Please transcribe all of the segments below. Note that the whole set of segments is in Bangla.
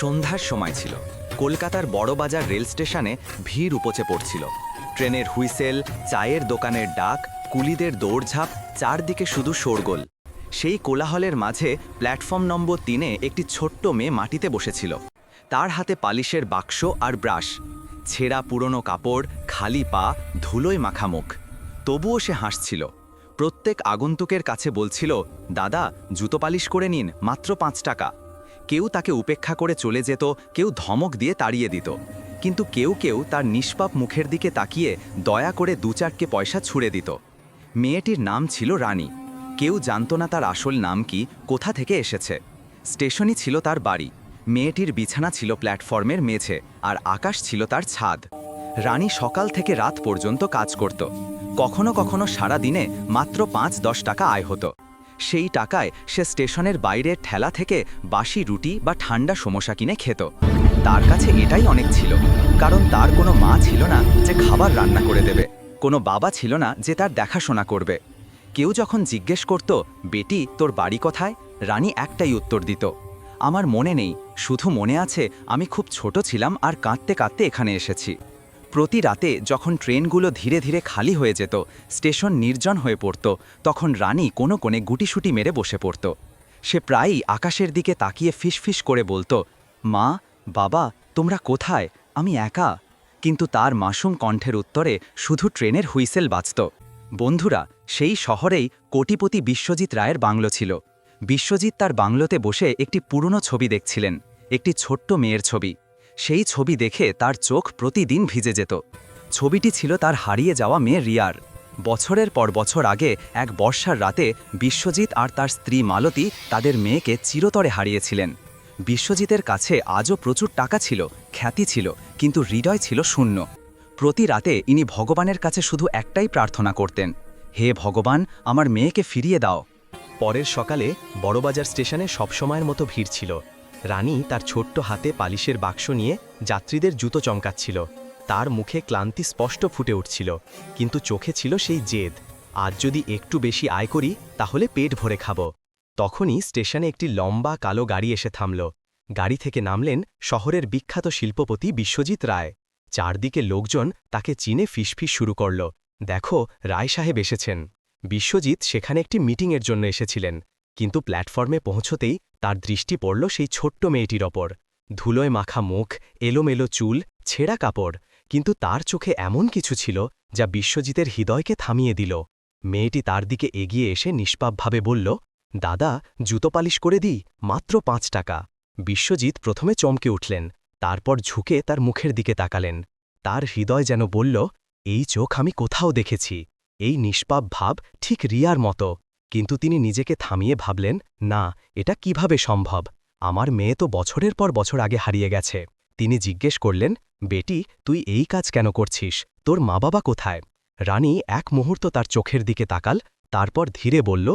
সন্ধ্যার সময় ছিল। কলকাতার বড়বাজার রেল স্টেশনে ভিড় উপচে পড়ছিল। ট্রেনের হুইসেল, চায়ের দোকানের ডাক, কুলিদের দৌড়ঝাঁপ, চারদিকে শুধু শোরগোল। সেই কোলাহলের মাঝে প্ল্যাটফর্ম নম্বর তিনে একটি ছোট্ট মেয়ে মাটিতে বসেছিল। তার হাতে পালিশের বাক্স আর ব্রাশ। ছেঁড়া পুরনো কাপড়, খালি পা, ধুলোয় মাখা মুখ। তবুও সে হাসছিল। প্রত্যেক আগন্তুকের কাছে বলছিল, দাদা, জুতো পালিশ করে নিন, মাত্র পাঁচ টাকা। কেউ তাকে উপেক্ষা করে চলে যেত, কেউ ধমক দিয়ে তাড়িয়ে দিত। কিন্তু কেউ কেউ তার নিষ্পাপ মুখের দিকে তাকিয়ে দয়া করে দু চারটে পয়সা ছুঁড়ে দিত। মেয়েটির নাম ছিল রানী। কেউ জানত না তার আসল নাম কি, কোথা থেকে এসেছে। স্টেশনই ছিল তার বাড়ি। মেয়েটির বিছানা ছিল প্ল্যাটফর্মের মেঝে, আর আকাশ ছিল তার ছাদ। রানী সকাল থেকে রাত পর্যন্ত কাজ করত। কখনো কখনো সারা দিনে মাত্র পাঁচ দশ টাকা আয় হতো। সেই টাকায় সে স্টেশনের বাইরের ঠেলা থেকে বাসি রুটি বা ঠান্ডা সমোসা কিনে খেত। তার কাছে এটাই অনেক ছিল, কারণ তার কোনো মা ছিল না যে খাবার রান্না করে দেবে, কোনো বাবা ছিল না যে তার দেখাশোনা করবে। কেউ যখন জিজ্ঞেস করত, বেটি, তোর বাড়ি কোথায়? রানী একটাই উত্তর দিত, আমার মনে নেই, শুধু মনে আছে আমি খুব ছোট ছিলাম আর কাঁদতে কাঁদতে এখানে এসেছি। প্রতি রাতে যখন ট্রেনগুলো ধীরে ধীরে খালি হয়ে যেত, স্টেশন নির্জন হয়ে পড়ত, তখন রানী কোনো কোণে গুটিসুটি মেরে বসে পড়ত। সে প্রায়ই আকাশের দিকে তাকিয়ে ফিসফিস করে বলতো, মা, বাবা, তোমরা কোথায়? আমি একা। কিন্তু তার মাসুম কণ্ঠের উত্তরে শুধু ট্রেনের হুইসেল বাজত। বন্ধুরা, সেই শহরেই কোটিপতি বিশ্বজিৎ রায়ের বাংলো ছিল। বিশ্বজিৎ তার বাংলোতে বসে একটি পুরনো ছবি দেখছিলেন, একটি ছোট্ট মেয়ের ছবি। সেই ছবি দেখে তার চোখ প্রতিদিন ভিজে যেত। ছবিটি ছিল তার হারিয়ে যাওয়া মেয়ে রিয়ার। বছরের পর বছর আগে এক বর্ষার রাতে বিশ্বজিৎ আর তার স্ত্রী মালতী তাদের মেয়েকে চিরতরে হারিয়েছিলেন। বিশ্বজিতের কাছে আজও প্রচুর টাকা ছিল, খ্যাতি ছিল, কিন্তু হৃদয় ছিল শূন্য। প্রতি রাতে ইনি ভগবানের কাছে শুধু একটাই প্রার্থনা করতেন, হে ভগবান, আমার মেয়েকে ফিরিয়ে দাও। পরের সকালে বড়বাজার স্টেশনে সবসময়ের মতো ভিড় ছিল। রানী তার ছোট্ট হাতে পালিশের বাক্স নিয়ে যাত্রীদের জুতো চমকাচ্ছিল। তার মুখে ক্লান্তি স্পষ্ট ফুটে উঠছিল, কিন্তু চোখে ছিল সেই জেদ। আজ যদি একটু বেশি আয় করি, তাহলে পেট ভরে খাব। তখনই স্টেশনে একটি লম্বা কালো গাড়ি এসে থামল। গাড়ি থেকে নামলেন শহরের বিখ্যাত শিল্পপতি বিশ্বজিৎ রায়। চারদিকে লোকজন তাকে চিনে ফিসফিস শুরু করল। দেখো রায় সাহেব এসেছেন। বিশ্বজিৎ সেখানে একটি মিটিংয়ের জন্য এসেছিলেন। কিন্তু প্ল্যাটফর্মে পৌঁছতেই তার দৃষ্টি পড়ল সেই ছোট্ট মেয়েটির ওপর। ধুলোয় মাখা মুখ, এলোমেলো চুল, ছেঁড়া কাপড়, কিন্তু তার চোখে এমন কিছু ছিল যা বিশ্বজিতের হৃদয়কে থামিয়ে দিল। মেয়েটি তার দিকে এগিয়ে এসে নিষ্পাপভাবে বলল, দাদা, জুতো পালিশ করে দিই, মাত্র পাঁচ টাকা। বিশ্বজিৎ প্রথমে চমকে উঠলেন, তারপর ঝুঁকে তার মুখের দিকে তাকালেন। তার হৃদয় যেন বলল, এই চোখ আমি কোথাও দেখেছি। এই নিষ্পাপ ভাব ঠিক রিয়ার মতো। কিন্তু তিনি নিজেকে থামিয়ে ভাবলেন, না, এটা কীভাবে সম্ভব? আমার মেয়ে তো বছরের পর বছর আগে হারিয়ে গেছে। তিনি জিজ্ঞেস করলেন, বেটি, তুই এই কাজ কেন করছিস? তোর মা বাবা কোথায়? রানী এক মুহূর্ত তার চোখের দিকে তাকাল, তারপর ধীরে বলল,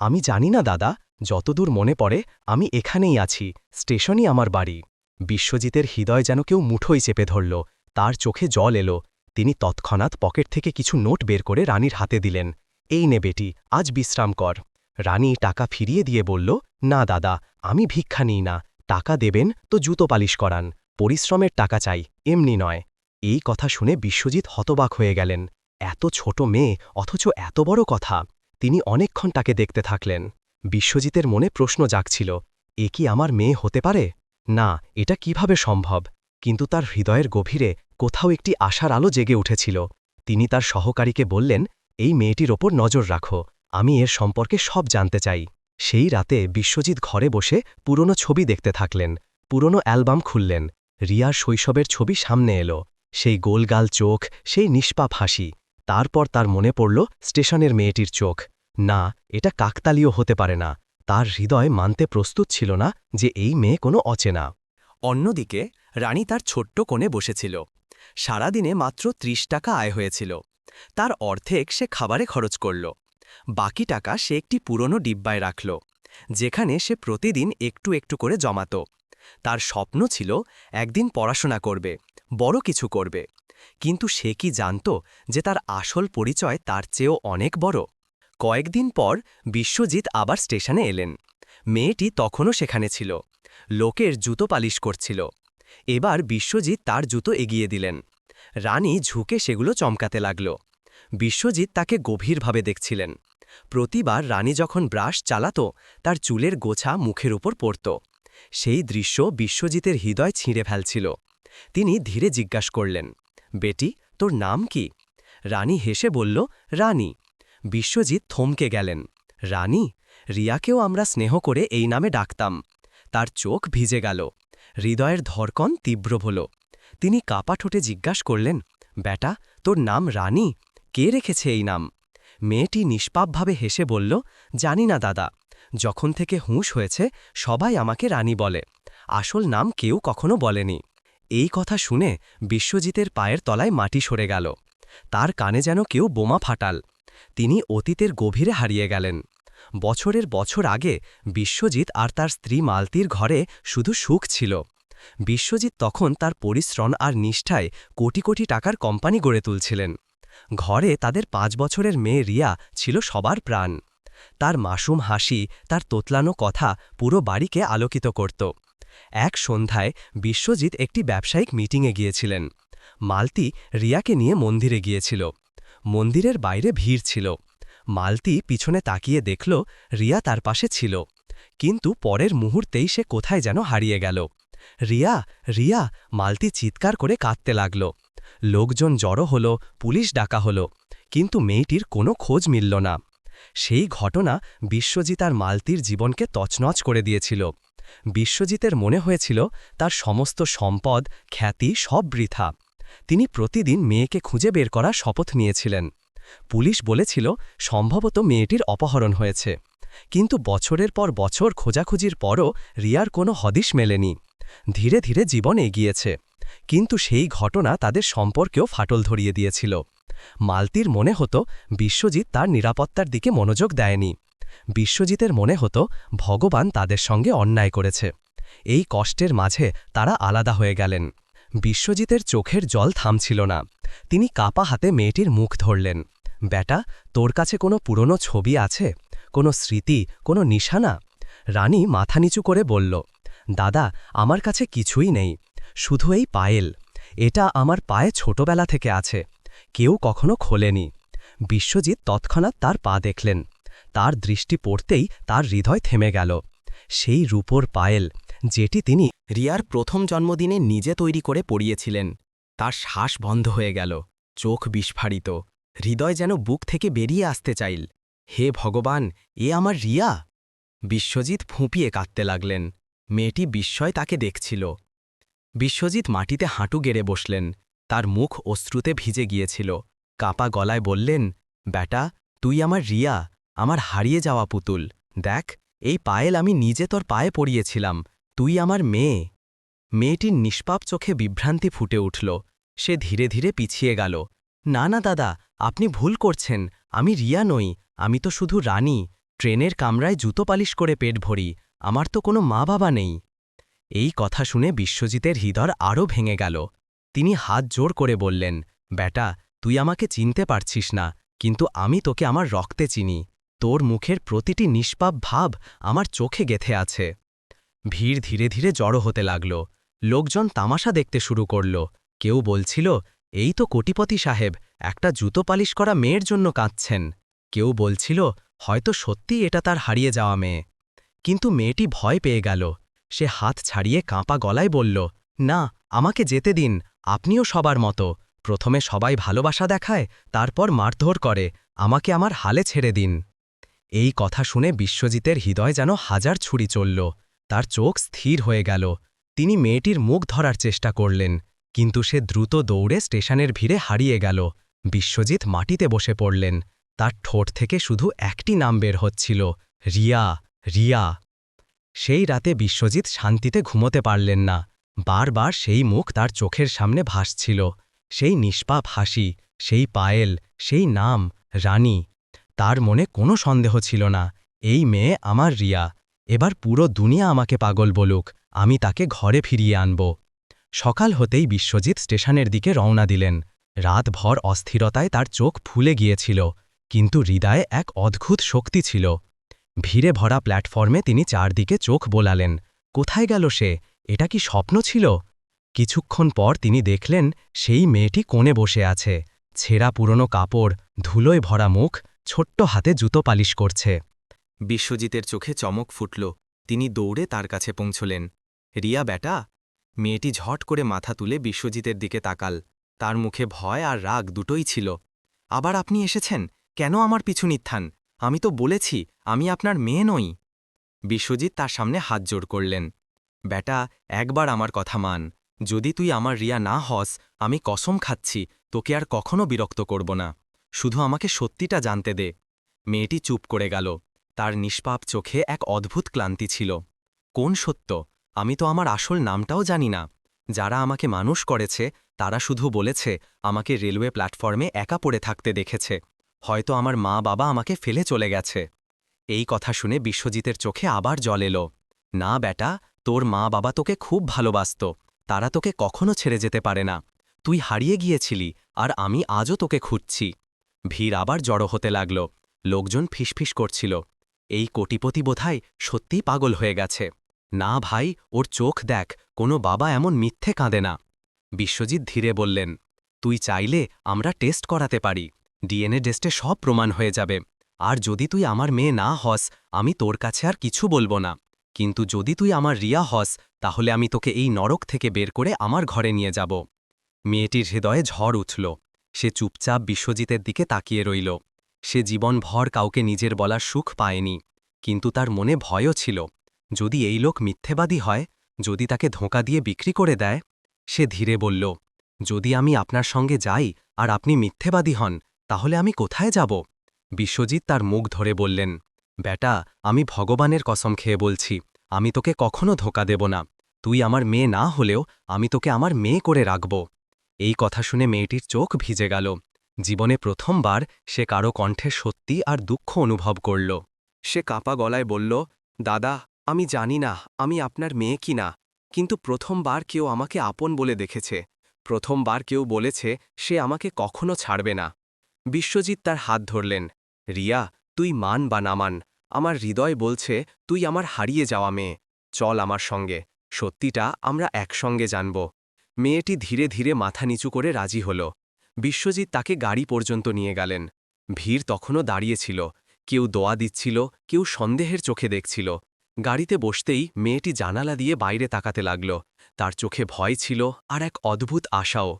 আমি জানি না দাদা, যতদূর মনে পড়ে, আমি এখানেই আছি, স্টেশনই আমার বাড়ি। বিশ্বজিতের হৃদয় যেন কেউ মুঠোই চেপে ধরল, তার চোখে জল এলো। তিনি তৎক্ষণাৎ পকেট থেকে কিছু নোট বের করে রানীর হাতে দিলেন। এই নে বেটি, আজ বিশ্রাম কর। রানী টাকা ফিরিয়ে দিয়ে বলল, না দাদা, আমি ভিক্ষা নিই না, টাকা দেবেন তো জুতো পালিশ করান, পরিশ্রমের টাকা চাই, এমনি নয়। এই কথা শুনে বিশ্বজিৎ হতবাক হয়ে গেলেন। এত ছোট মেয়ে, অথচ এত বড় কথা। তিনি অনেকক্ষণ তাকে দেখতে থাকলেন। বিশ্বজিতের মনে প্রশ্ন জাগছিল, এ কি আমার মেয়ে হতে পারে? না, এটা কীভাবে সম্ভব? কিন্তু তার হৃদয়ের গভীরে কোথাও একটি আশার আলো জেগে উঠেছিল। তিনি তার সহকারীকে বললেন এই মেয়েটির ওপর নজর রাখো, আমি এর সম্পর্কে সব জানতে চাই। সেই রাতে বিশ্বজিৎ ঘরে বসে পুরনো ছবি দেখতে থাকলেন, পুরনো অ্যালবাম খুললেন। রিয়ার শৈশবের ছবি সামনে এলো, সেই গোলগাল চোখ, সেই নিষ্পাপ হাসি। তারপর তার মনে পড়ল স্টেশনের মেয়েটির চোখ। না, এটা কাকতালীয় হতে পারে না, তার হৃদয় মানতে প্রস্তুত ছিল না যে এই মেয়ে কোনো অচেনা। অন্যদিকে রানী তার ছোট্ট কোণে বসেছিল। সারাদিনে মাত্র ত্রিশ টাকা আয় হয়েছিল। তার অর্ধেক সে খাবারে খরচ করল। বাকি টাকা সে একটি পুরনো ডিব্বায় রাখল, যেখানে সে প্রতিদিন একটু একটু করে জমাত। তার স্বপ্ন ছিল একদিন পড়াশোনা করবে, বড় কিছু করবে। কিন্তু সে কি জানত যে তার আসল পরিচয় তার চেয়েও অনেক বড়? কয়েকদিন পর বিশ্বজিৎ আবার স্টেশনে এলেন। মেয়েটি তখনও সেখানে ছিল। লোকের জুতো পালিশ করছিল। এবার বিশ্বজিৎ তার জুতো এগিয়ে দিলেন। রানী ঝুঁকে সেগুলো চমকাতে লাগল। বিশ্বজিৎ তাকে গভীরভাবে দেখছিলেন। প্রতিবার রানী যখন ব্রাশ চালাত, তার চুলের গোছা মুখের উপর পড়ত। সেই দৃশ্য বিশ্বজিতের হৃদয় ছিঁড়ে ফেলছিল। তিনি ধীরে জিজ্ঞাস করলেন, বেটি, তোর নাম কি? রানী হেসে বলল, রানী। বিশ্বজিৎ থমকে গেলেন। রানী, রিয়াকেও আমরা স্নেহ করে এই নামে ডাকতাম। তার চোখ ভিজে গেল। হৃদয়ের ধরকন তীব্র হল। তিনি কাপা ঠোঁটে জিজ্ঞাস করলেন, বেটা, তোর নাম রানী? কে রেখেছে এই নাম? মেয়েটি নিষ্পাপভাবে হেসে বলল, জানি না দাদা। যখন থেকে হুঁশ হয়েছে, সবাই আমাকে রানী বলে। আসল নাম কেউ কখনো বলেনি। এই কথা শুনে বিশ্বজিতের পায়ের তলায় মাটি সরে গেল। তার কানে যেন কেউ বোমা ফাটাল। তিনি অতীতের গভীরে হারিয়ে গেলেন। বছরের বছর আগে বিশ্বজিৎ আর তার স্ত্রী মালতির ঘরে শুধু সুখ ছিল। বিশ্বজিৎ তখন তার পরিশ্রম আর নিষ্ঠায় কোটি কোটি টাকার কোম্পানি গড়ে তুলছিলেন। ঘরে তাদের পাঁচ বছরের মেয়ে রিয়া ছিল সবার প্রাণ। তার মাসুম হাসি, তার তোতলানো কথা পুরো বাড়িকে আলোকিত করত। এক সন্ধ্যায় বিশ্বজিৎ একটি ব্যবসায়িক মিটিংয়ে গিয়েছিলেন। মালতি রিয়াকে নিয়ে মন্দিরে গিয়েছিল। মন্দিরের বাইরে ভিড় ছিল। মালতি পিছনে তাকিয়ে দেখল, রিয়া তার পাশে ছিল। কিন্তু পরের মুহূর্তেই সে কোথায় যেন হারিয়ে গেল। রিয়া রিয়া, মালতি চিৎকার করে কাঁদতে লাগল। লোকজন জড়ো হল, পুলিশ ডাকা হল, কিন্তু মেয়েটির কোনো খোঁজ মিলল না। সেই ঘটনা বিশ্বজিৎ আর মালতির জীবনকে তছনছ করে দিয়েছিল। বিশ্বজিতের মনে হয়েছিল, তার সমস্ত সম্পদ, খ্যাতি সব বৃথা। তিনি প্রতিদিন মেয়েকে খুঁজে বের করা শপথ নিয়েছিলেন। পুলিশ বলেছিল, সম্ভবত মেয়েটির অপহরণ হয়েছে। কিন্তু বছরের পর বছর খোঁজাখুঁজির পরও রিয়ার কোনো হদিশ মেলেনি। ধীরে ধীরে জীবন এগিয়েছে। কিন্তু সেই ঘটনা তাদের সম্পর্কেও ফাটল ধরিয়ে দিয়েছিল। মালতির মনে হতো, বিশ্বজিৎ তার নিরাপত্তার দিকে মনোযোগ দেয়নি। বিশ্বজিতের মনে হতো, ভগবান তাদের সঙ্গে অন্যায় করেছে। এই কষ্টের মাঝে তারা আলাদা হয়ে গেলেন। বিশ্বজিতের চোখের জল থামছিল না। তিনি কাপা হাতে মেয়েটির মুখ ধরলেন। বেটা তোর কাছে কোনো পুরনো ছবি আছে? কোনো স্মৃতি? কোনো নিশানা? রানী মাথা নিচু করে বলল দাদা, আমার কাছে কিছুই নেই, শুধু এই পায়েল। এটা আমার পায়ে ছোটবেলা থেকে আছে, কেউ কখনো খোলেনি। বিশ্বজিৎ তৎক্ষণাৎ তার পা দেখলেন। তার দৃষ্টি পড়তেই তার হৃদয় থেমে গেল। সেই রূপোর পায়েল, যেটি তিনি রিয়ার প্রথম জন্মদিনে নিজে তৈরি করে পড়িয়েছিলেন তার শ্বাস বন্ধ হয়ে গেল, চোখ বিস্ফারিত, হৃদয় যেন বুক থেকে বেরিয়ে আসতে চাইল। হে ভগবান, এ আমার রিয়া? বিশ্বজিৎ ফুঁপিয়ে কাঁদতে লাগলেন। মেয়েটি বিস্ময় তাকে দেখছিল। বিশ্বজিৎ মাটিতে হাঁটু গেড়ে বসলেন, তার মুখ অশ্রুতে ভিজে গিয়েছিল। কাপা গলায় বললেন, ব্যাটা, তুই আমার রিয়া, আমার হারিয়ে যাওয়া পুতুল। দেখ, এই পায়েল আমি নিজে তোর পায়ে পড়িয়েছিলাম, তুই আমার মেয়ে মেয়েটির নিষ্পাপ চোখে বিভ্রান্তি ফুটে উঠল। সে ধীরে ধীরে পিছিয়ে গেল। না না, দাদা, আপনি ভুল করছেন। আমি রিয়া নই, আমি তো শুধু রানী। ট্রেনের কামরায় জুতো পালিশ করে পেট ভরি। আমার তো কোনো মা বাবা নেই। এই কথা শুনে বিশ্বজিতের হৃদয় আরও ভেঙে গেল। তিনি হাত জোর করে বললেন বেটা তুই আমাকে চিনতে পারছিস না, কিন্তু আমি তোকে আমার রক্তে চিনি। তোর মুখের প্রতিটি নিষ্পাপ ভাব আমার চোখে গেথে আছে। ভিড় ধীরে ধীরে জড়ো হতে লাগল। লোকজন তামাশা দেখতে শুরু করল। কেউ বলছিল, এই তো কোটিপতি সাহেব, একটা জুতো পালিশ করা মেয়ের জন্য কাঁদছেন। কেউ বলছিল, হয়তো সত্যি এটা তার হারিয়ে যাওয়া মেয়ে। কিন্তু মেয়েটি ভয় পেয়ে গেল। সে হাত ছাড়িয়ে কাঁপা গলায় বলল, না, আমাকে যেতে দিন, আপনিও সবার মতো। প্রথমে সবাই ভালোবাসা দেখায়, তারপর মারধর করে, আমাকে আমার হালে ছেড়ে দিন। এই কথা শুনে বিশ্বজিতের হৃদয় যেন হাজার ছুরি চলল। তার চোখ স্থির হয়ে গেল। তিনি মেয়েটির মুখ ধরার চেষ্টা করলেন, কিন্তু সে দ্রুত দৌড়ে স্টেশনের ভিড়ে হারিয়ে গেল। বিশ্বজিৎ মাটিতে বসে পড়লেন। তার ঠোঁট থেকে শুধু একটি নাম বের হচ্ছিল, রিয়া। রিয়া, সেই রাতে বিশ্বজিৎ শান্তিতে ঘুমোতে পারলেন না। বারবার সেই মুখ তার চোখের সামনে ভাসছিল। সেই নিষ্পাপ হাসি, সেই পায়েল, সেই নাম, রানী, তার মনে কোনো সন্দেহ ছিল না। এই মেয়ে আমার রিয়া, এবার পুরো দুনিয়া আমাকে পাগল বলুক, আমি তাকে ঘরে ফিরিয়ে আনব। সকাল হতেই বিশ্বজিৎ স্টেশনের দিকে রওনা দিলেন। রাতভর অস্থিরতায় তার চোখ ফুলে গিয়েছিল, কিন্তু হৃদয়ে এক অদ্ভুত শক্তি ছিল। ভিড়ে ভরা প্ল্যাটফর্মে তিনি চারদিকে চোখ বোলালেন। কোথায় গেল সে? এটা কি স্বপ্ন ছিল? কিছুক্ষণ পর তিনি দেখলেন সেই মেয়েটি কোণে বসে আছে। ছেঁড়া পুরনো কাপড়, ধুলোয় ভরা মুখ, ছোট্ট হাতে জুতো পালিশ করছে। বিশ্বজিতের চোখে চমক ফুটল। তিনি দৌড়ে তার কাছে পৌঁছলেন। রিয়া বেটা? মেয়েটি ঝট করে মাথা তুলে বিশ্বজিতের দিকে তাকাল। তার মুখে ভয় আর রাগ দুটোই ছিল। আবার আপনি এসেছেন? কেন আমার পিছু নিত্থান আমি তো বলেছি, আমি আপনার মেয়ে নই। বিশ্বজিৎ তার সামনে হাত জোড় করলেন। বেটা, একবার আমার কথা মান। যদি তুই আমার রিয়া না হস, আমি কসম খাচ্ছি, তোকে আর কখনো বিরক্ত করব না। শুধু আমাকে সত্যিটা জানতে দে। মেয়েটি চুপ করে গেল। তার নিষ্পাপ চোখে এক অদ্ভুত ক্লান্তি ছিল। কোন সত্য? আমি তো আমার আসল নামটাও জানি না। যারা আমাকে মানুষ করেছে, তারা শুধু বলেছে, আমাকে রেলওয়ে প্ল্যাটফর্মে একা পড়ে থাকতে দেখেছে। হয়তো আমার মা বাবা আমাকে ফেলে চলে গেছে। এই কথা শুনে বিশ্বজিতের চোখে আবার জল এলো। না বেটা, তোর মা বাবা তোকে খুব ভালোবাসত। তারা তোকে কখনো ছেড়ে যেতে পারে না। তুই হারিয়ে গিয়েছিলি, আর আমি আজও তোকে খুঁজছি। ভিড় আবার জড়ো হতে লাগল। লোকজন ফিসফিস করছিল। এই কোটিপতি বোধহয় সত্যিই পাগল হয়ে গেছে। না ভাই, ওর চোখ দেখ, কোনো বাবা এমন মিথ্যে কাঁদে না। বিশ্বজিৎ ধীরে বললেন, তুই চাইলে আমরা টেস্ট করাতে পারি। ডিএনএ টেস্টে সব প্রমাণ হয়ে যাবে। আর যদি তুই আমার মেয়ে না হস, আমি তোর কাছে আর কিছু বলব না। কিন্তু যদি তুই আমার রিয়া হস, তাহলে আমি তোকে এই নরক থেকে বের করে আমার ঘরে নিয়ে যাব। মেয়েটির হৃদয়ে ঝড় উঠল। সে চুপচাপ বিশ্বজিতের দিকে তাকিয়ে রইল। সে জীবনভর কাউকে নিজের বলার সুখ পায়নি। কিন্তু তার মনে ভয়ও ছিল। যদি এই লোক মিথ্যেবাদী হয়, যদি তাকে ধোঁকা দিয়ে বিক্রি করে দেয়, সে ধীরে বলল, যদি আমি আপনার সঙ্গে যাই আর আপনি মিথ্যেবাদী হন তাহলে আমি কোথায় যাব? বিশ্বজিৎ তার মুখ ধরে বললেন, বেটা, আমি ভগবানের কসম খেয়ে বলছি, আমি তোকে কখনো ধোকা দেব না। তুই আমার মেয়ে না হলেও আমি তোকে আমার মেয়ে করে রাখব। এই কথা শুনে মেয়েটির চোখ ভিজে গেল। জীবনে প্রথমবার সে কারও কণ্ঠে সত্যি আর দুঃখ অনুভব করল। সে কাপা গলায় বলল, দাদা, আমি জানি না, আমি আপনার মেয়ে কি না, কিন্তু প্রথমবার কেউ আমাকে আপন বলে দেখেছে। প্রথমবার কেউ বলেছে, সে আমাকে কখনো ছাড়বে না। বিশ্বজিৎ তার হাত ধরলেন, রিয়া, তুই মান বা না মান, আমার হৃদয় বলছে, তুই আমার হারিয়ে যাওয়া মেয়ে, চল আমার সঙ্গে, সত্যিটা আমরা একসঙ্গে জানব। মেয়েটি ধীরে ধীরে মাথা নিচু করে রাজি হল। বিশ্বজিৎ তাকে গাড়ি পর্যন্ত নিয়ে গেলেন। ভিড় তখনও দাঁড়িয়েছিল, কেউ দোয়া দিচ্ছিল, কেউ সন্দেহের চোখে দেখছিল। গাড়িতে বসতেই মেয়েটি জানালা দিয়ে বাইরে তাকাতে লাগল। তার চোখে ভয় ছিল আর এক অদ্ভুত আশাও।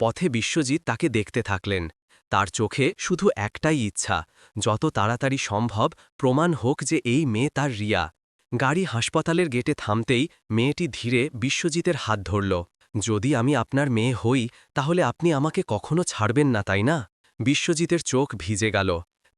পথে বিশ্বজিৎ তাকে দেখতে থাকলেন। তার চোখে শুধু একটাই ইচ্ছা, যত তাড়াতাড়ি সম্ভব প্রমাণ হোক যে এই মেয়ে তার রিয়া। গাড়ি হাসপাতালের গেটে থামতেই মেয়েটি ধীরে বিশ্বজিতের হাত ধরল। যদি আমি আপনার মেয়ে হই, তাহলে আপনি আমাকে কখনো ছাড়বেন না, তাই না? বিশ্বজিতের চোখ ভিজে গেল।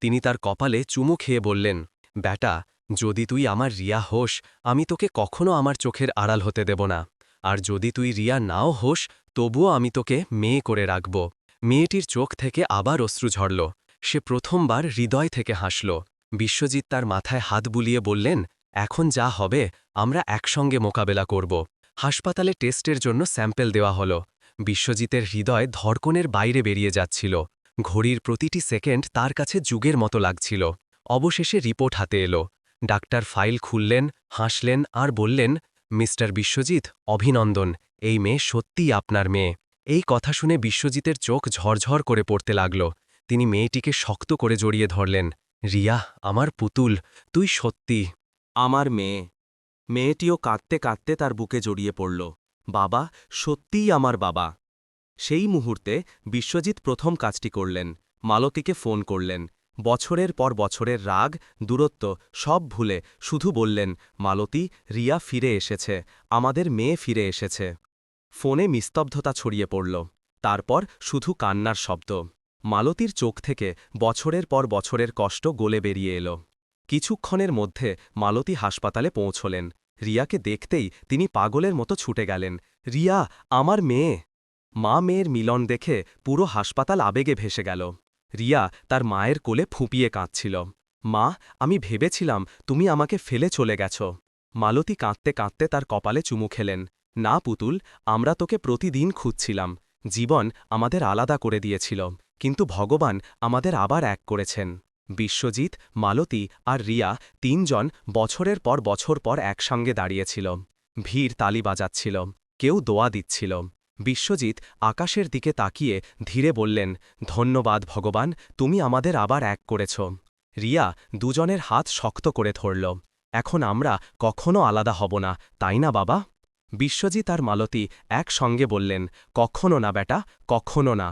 তিনি তার কপালে চুমু খেয়ে বললেন, ব্যাটা, যদি তুই আমার রিয়া হোস, আমি তোকে কখনো আমার চোখের আড়াল হতে দেব না। আর যদি তুই রিয়া নাও হোস, তবুও আমি তোকে মেয়ে করে রাখব। মেয়েটির চোখ থেকে আবার অশ্রু ঝরল। সে প্রথমবার হৃদয় থেকে হাসল। বিশ্বজিৎ তার মাথায় হাত বুলিয়ে বললেন, এখন যা হবে, আমরা একসঙ্গে মোকাবেলা করব। হাসপাতালে টেস্টের জন্য স্যাম্পেল দেওয়া হল। বিশ্বজিতের হৃদয় ধর্কনের বাইরে বেরিয়ে যাচ্ছিল। ঘড়ির প্রতিটি সেকেন্ড তার কাছে যুগের মতো লাগছিল। অবশেষে রিপোর্ট হাতে এলো। ডাক্তার ফাইল খুললেন, হাসলেন আর বললেন, মিস্টার বিশ্বজিৎ, অভিনন্দন, এই মেয়ে সত্যিই আপনার মেয়ে। এই কথা শুনে বিশ্বজিতের চোখ ঝরঝর করে পড়তে লাগল। তিনি মেয়েটিকে শক্ত করে জড়িয়ে ধরলেন। রিয়া, আমার পুতুল, তুই সত্যি আমার মেয়ে। মেয়েটিও কাঁদতে কাঁদতে তার বুকে জড়িয়ে পড়ল। বাবা, সত্যিই আমার বাবা। সেই মুহূর্তে বিশ্বজিৎ প্রথম কাজটি করলেন। মালতীকে ফোন করলেন। বছরের পর বছরের রাগ, দূরত্ব সব ভুলে শুধু বললেন, মালতী, রিয়া ফিরে এসেছে। আমাদের মেয়ে ফিরে এসেছে। ফোনে নিস্তব্ধতা ছড়িয়ে পড়ল। তারপর শুধু কান্নার শব্দ। মালতীর চোখ থেকে বছরের পর বছরের কষ্ট গলে বেরিয়ে এলো। কিছুক্ষণের মধ্যে মালতী হাসপাতালে পৌঁছলেন। রিয়াকে দেখতেই তিনি পাগলের মতো ছুটে গেলেন। রিয়া, আমার মেয়ে! মা মেয়ের মিলন দেখে পুরো হাসপাতাল আবেগে ভেসে গেল। রিয়া তার মায়ের কোলে ফুঁপিয়ে কাঁদছিল। মা, আমি ভেবেছিলাম তুমি আমাকে ফেলে চলে গেছ। মালতী কাঁদতে কাঁদতে তার কপালে চুমু খেলেন। না পুতুল, আমরা তোকে প্রতিদিন খুঁজছিলাম। জীবন আমাদের আলাদা করে দিয়েছিল। কিন্তু ভগবান আমাদের আবার এক করেছেন। বিশ্বজিৎ, মালতী আর রিয়া তিনজন বছরের পর বছর পর একসঙ্গে দাঁড়িয়েছিল। ভিড় তালি বাজাচ্ছিল। কেউ দোয়া দিচ্ছিল। বিশ্বজিৎ আকাশের দিকে তাকিয়ে ধীরে বললেন, ধন্যবাদ ভগবান, তুমি আমাদের আবার এক করেছ। রিয়া দুজনের হাত শক্ত করে ধরল। এখন আমরা কখনো আলাদা হব না, তাই না বাবা? বিশ্বজিৎ আর মালতী একসঙ্গে বললেন, কখনো না বেটা, কখনো না।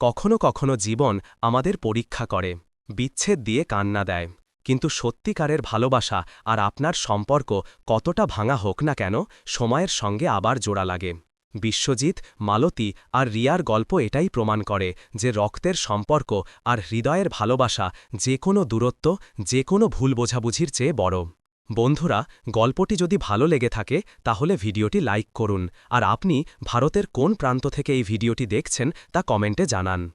কখনো কখনো জীবন আমাদের পরীক্ষা করে, বিচ্ছেদ দিয়ে কান্না দেয়। কিন্তু সত্যিকারের ভালোবাসা আর আপনার সম্পর্ক কতটা ভাঙা হোক না কেন, সময়ের সঙ্গে আবার জোড়া লাগে। বিশ্বজিৎ, মালতী আর রিয়ার গল্প এটাই প্রমাণ করে যে রক্তের সম্পর্ক আর হৃদয়ের ভালোবাসা যে কোনো দূরত্ব, যে কোনো ভুল বোঝাবুঝির চেয়ে বড়। বন্ধুরা, গল্পটি যদি ভালো লেগে থাকে, তাহলে ভিডিওটি লাইক করুন। আর আপনি ভারতের কোন প্রান্ত থেকে এই ভিডিওটি দেখছেন, তা কমেন্টে জানান।